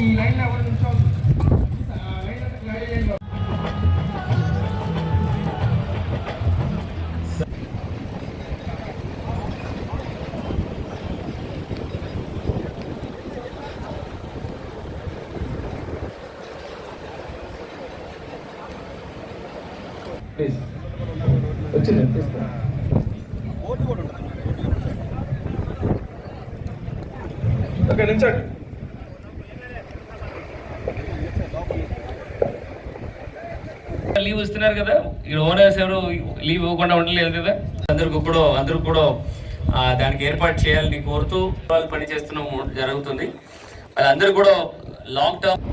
ఈ లైన్లో ఎవరు నిల్చోవద్దు. ఆ లైన్లో గాడి లైన్లో. ప్లీజ్ వచ్చింది తీసుకో ఓకే నిల్చోండి లీవ్ ఇస్తున్నారు కదా. ఇక్కడ ఓనర్స్ ఎవరు లీవ్ ఇవ్వకుండా ఉండలేదు కదా. అందరికి కూడా అందరూ కూడా ఆ, దానికి ఏర్పాటు చేయాలని కోరుతూ వాళ్ళు పనిచేస్తున్నాం జరుగుతుంది. వాళ్ళందరూ కూడా లాంగ్ టర్మ్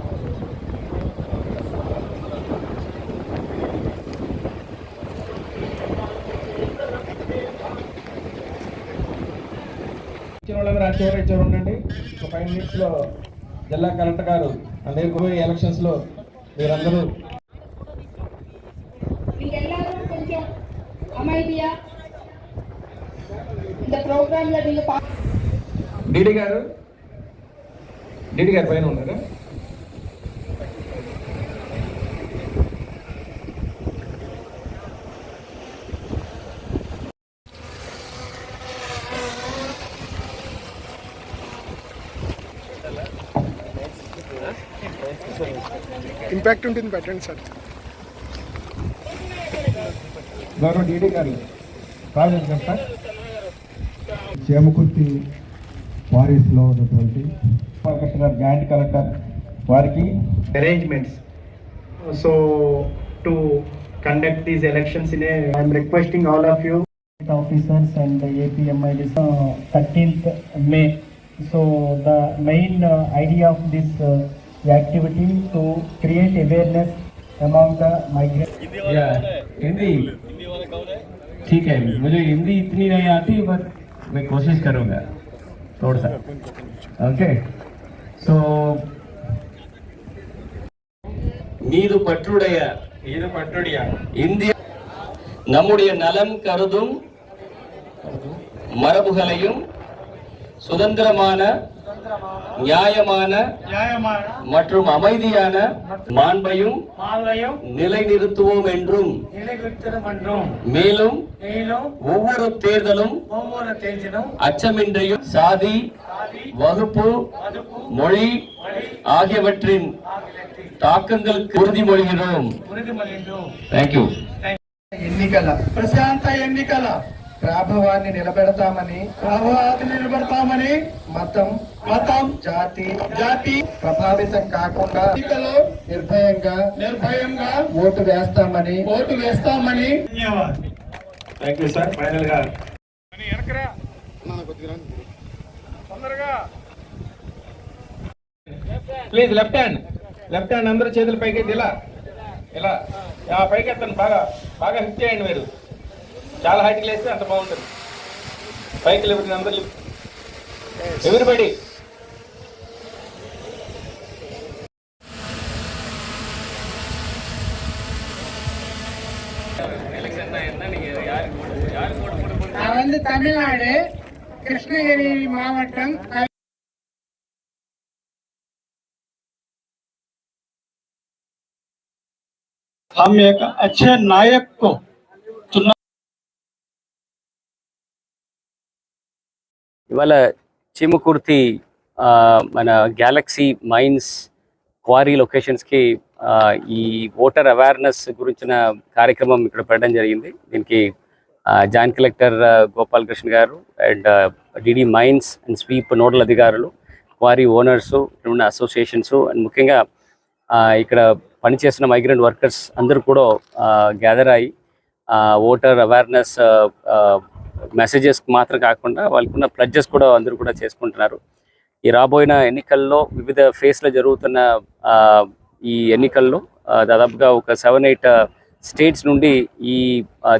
ఉండండి. ఒక ఫైవ్ మినిట్స్లో జిల్లా కలెక్టర్ గారు నేర్పబోయే ఎలక్షన్స్లో మీరందరూ இந்த ப்ரோக்ராம்ல நீங்க பா- డిడి గారు డిడి గారు పైన ఉన్నారా ఇంపాక్ట్ ఉంటుంది పెట్టండి సార్ గౌరవ డిడి గారు ప్రాజెక్ట్ సార్ చేమకుర్తి ఫారెస్ట్లో ఉన్నటువంటి కలెక్టర్ గారు జాయింట్ కలెక్టర్ వారికి arrangements. So to conduct these elections in a, I'm requesting all of you. Officers and the APMID uh, 13th May. So the main uh, idea of this uh, activity to create awareness among the migrants. या हिंदी ठीक है मुझे हिंदी इतनी नहीं आती but मैं कोशिश करूँगा थोड़ा सा ओके सो மீது பற்றுடைய இது பட்டுடியா இந்திய நம்முடைய நலம் கருதும் மரபுகளையும் சுதந்திரமான நியாயமான மற்றும் அமைதியான மாண்பையும் நிலைநிறுத்துவோம் என்றும் மேலும் ஒவ்வொரு தேர்தலும் அச்சமின்றியும் சாதி வகுப்பு மொழி ஆகியவற்றின் தாக்கங்களுக்கு உறுதிமொழிகிறோம் தேங்க்யூ ఎన్నికల ప్రశాంత ఎన్నికల ప్రాభవాన్ని నిలబెడతామని ప్రభావాన్ని నిలబెడతామని మతం మతం జాతి జాతి ప్రభావితం కాకుండా ఎన్నికలో నిర్భయంగా నిర్భయంగా ఓటు వేస్తామని ఓటు వేస్తామని థ్యాంక్ యూ సార్ ఫైనల్గా. Please left hand left hand అందరూ చేతులు పైకి ఎత్తి ఇలా. ఇలా. ఆ పైకి ఎత్తండి బాగా. బాగా హిట్ చేయండి మీరు. చాలా హైట్కి లేస్తే అంత బాగుంటుంది. పైకి లేకపోతే అందరు ఎవరిబడి நான் வந்து தமிழ்நாடு கிருஷ்ணகிரி மாவட்டம் हम एक अच्छे नायक को चुनना ఇవాళ చీమకుర్తి ఆ, మన గ్యాలక్సీ మైన్స్ క్వారీ లొకేషన్స్కి ఈ ఓటర్ అవేర్నెస్ గురించిన కార్యక్రమం ఇక్కడ పెట్టడం జరిగింది. దీనికి జాయింట్ కలెక్టర్ ఆ, Gopal Krishna garu and DD mines and SVEEP nodal అధికారులు క్వారీ ఓనర్స్ ఇక్కడ ఉన్న అసోసియేషన్స్ అండ్ ముఖ్యంగా ఇక్కడ పనిచేస్తున్న మైగ్రెంట్ వర్కర్స్ అందరూ కూడా గ్యాదర్ అయ్యి ఓటర్ అవేర్నెస్ మెసేజెస్ మాత్రం కాకుండా వాళ్ళకున్న ప్లడ్జెస్ కూడా అందరూ కూడా చేసుకుంటున్నారు. ఈ రాబోయిన ఎన్నికల్లో వివిధ ఫేస్లో జరుగుతున్న ఈ ఎన్నికల్లో దాదాపుగా ఒక సెవెన్ ఎయిట్ స్టేట్స్ నుండి ఈ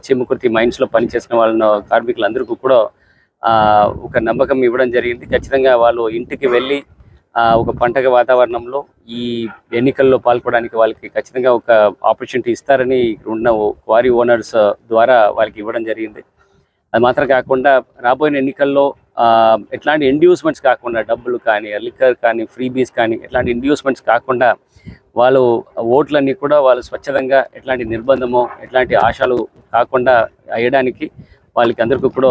చెముకుర్తి మైన్స్లో పనిచేసిన వాళ్ళ కార్మికులందరికీ కూడా ఒక నమ్మకం ఇవ్వడం జరిగింది. ఖచ్చితంగా వాళ్ళు ఇంటికి వెళ్ళి ఒక పండగ వాతావరణంలో ఈ ఎన్నికల్లో పాల్గొనడానికి వాళ్ళకి ఖచ్చితంగా ఒక ఆపర్చునిటీ ఇస్తారని ఇక్కడ ఉన్న క్వారీ ఓనర్స్ ద్వారా వాళ్ళకి ఇవ్వడం జరిగింది. అది మాత్రం కాకుండా రాబోయే ఎన్నికల్లో ఎట్లాంటి ఇండ్యూస్మెంట్స్ కాకుండా డబ్బులు కానీ లిక్కర్ కానీ ఫ్రీబీస్ కానీ ఎట్లాంటి ఇండ్యూస్మెంట్స్ కాకుండా వాళ్ళు ఓట్లన్నీ కూడా వాళ్ళు స్వచ్ఛందంగా ఎట్లాంటి నిర్బంధమో ఎట్లాంటి ఆశలు కాకుండా వేయడానికి వాళ్ళకి అందరికీ కూడా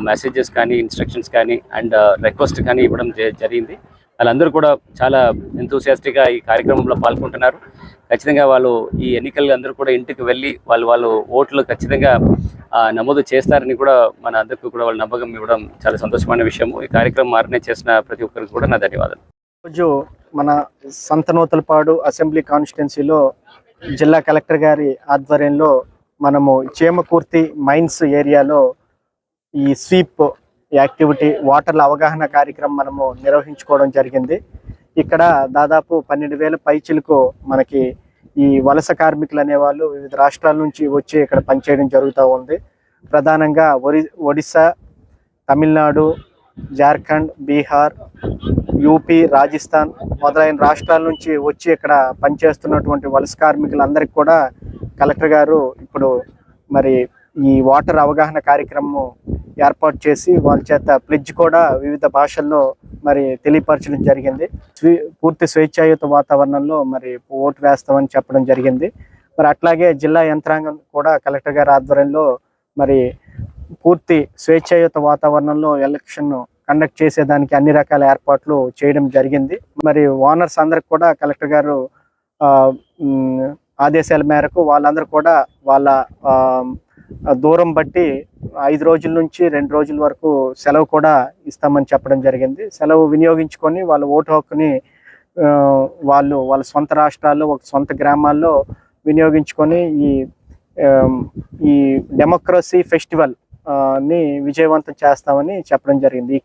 మెసేజెస్ కానీ ఇన్స్ట్రక్షన్స్ కానీ అండ్ రిక్వెస్ట్ కానీ ఇవ్వడం జ- జరిగింది. వాళ్ళందరూ కూడా చాలా ఎంతూసియాస్టిక్గా ఈ కార్యక్రమంలో పాల్గొంటున్నారు. ఖచ్చితంగా వాళ్ళు ఈ ఎన్నికలు అందరూ కూడా ఇంటికి వెళ్ళి వాళ్ళు వాళ్ళు ఓట్లు ఖచ్చితంగా ఆ, నమోదు చేస్తారని కూడా మన అందరికీ కూడా వాళ్ళు నమ్మకం ఇవ్వడం చాలా సంతోషమైన విషయము. ఈ కార్యక్రమం ఆర్గనైజ్ చేసిన ప్రతి ఒక్కరికి కూడా నా ధన్యవాదాలు. రోజు మన సంతనూతలపాడు అసెంబ్లీ కాన్స్టిట్యున్సీలో జిల్లా కలెక్టర్ గారి ఆధ్వర్యంలో మనము చేమకూర్తి మైన్స్ ఏరియాలో ఈ స్వీప్ యాక్టివిటీ వాటర్ల అవగాహన కార్యక్రమం మనము నిర్వహించుకోవడం జరిగింది. ఇక్కడ దాదాపు పన్నెండు వేల పైచిలకు మనకి ఈ వలస కార్మికులు అనేవాళ్ళు వివిధ రాష్ట్రాల నుంచి వచ్చి ఇక్కడ పనిచేయడం జరుగుతూ ఉంది. ప్రధానంగా ఒరి ఒడిశా తమిళనాడు జార్ఖండ్ బీహార్ యూపీ రాజస్థాన్ మొదలైన రాష్ట్రాల నుంచి వచ్చి ఇక్కడ పనిచేస్తున్నటువంటి వలస కార్మికులందరికీ కూడా కలెక్టర్ గారు ఇప్పుడు మరి ఈ వాటర్ అవగాహన కార్యక్రమం ఏర్పాటు చేసి వాళ్ళ చేత ప్లిడ్జ్ కూడా వివిధ భాషల్లో మరి తెలియపరచడం జరిగింది. పూర్తి స్వేచ్ఛాయుత వాతావరణంలో మరి ఓటు వేస్తామని చెప్పడం జరిగింది. మరి అట్లాగే జిల్లా యంత్రాంగం కూడా కలెక్టర్ గారి ఆధ్వర్యంలో మరి పూర్తి స్వేచ్ఛాయుత వాతావరణంలో ఎలక్షన్ కండక్ట్ చేసేదానికి అన్ని రకాల ఏర్పాట్లు చేయడం జరిగింది. మరి ఓనర్స్ అందరికి కూడా కలెక్టర్ గారు ఆదేశాల మేరకు వాళ్ళందరూ కూడా వాళ్ళ దూరం బట్టి ఐదు రోజుల నుంచి రెండు రోజుల వరకు సెలవు కూడా ఇస్తామని చెప్పడం జరిగింది. సెలవు వినియోగించుకొని వాళ్ళ ఓటు హక్కుని వాళ్ళు వాళ్ళ సొంత రాష్ట్రాల్లో ఒక సొంత గ్రామాల్లో వినియోగించుకొని ఈ ఈ డెమోక్రసీ ఫెస్టివల్ని విజయవంతం చేస్తామని చెప్పడం జరిగింది.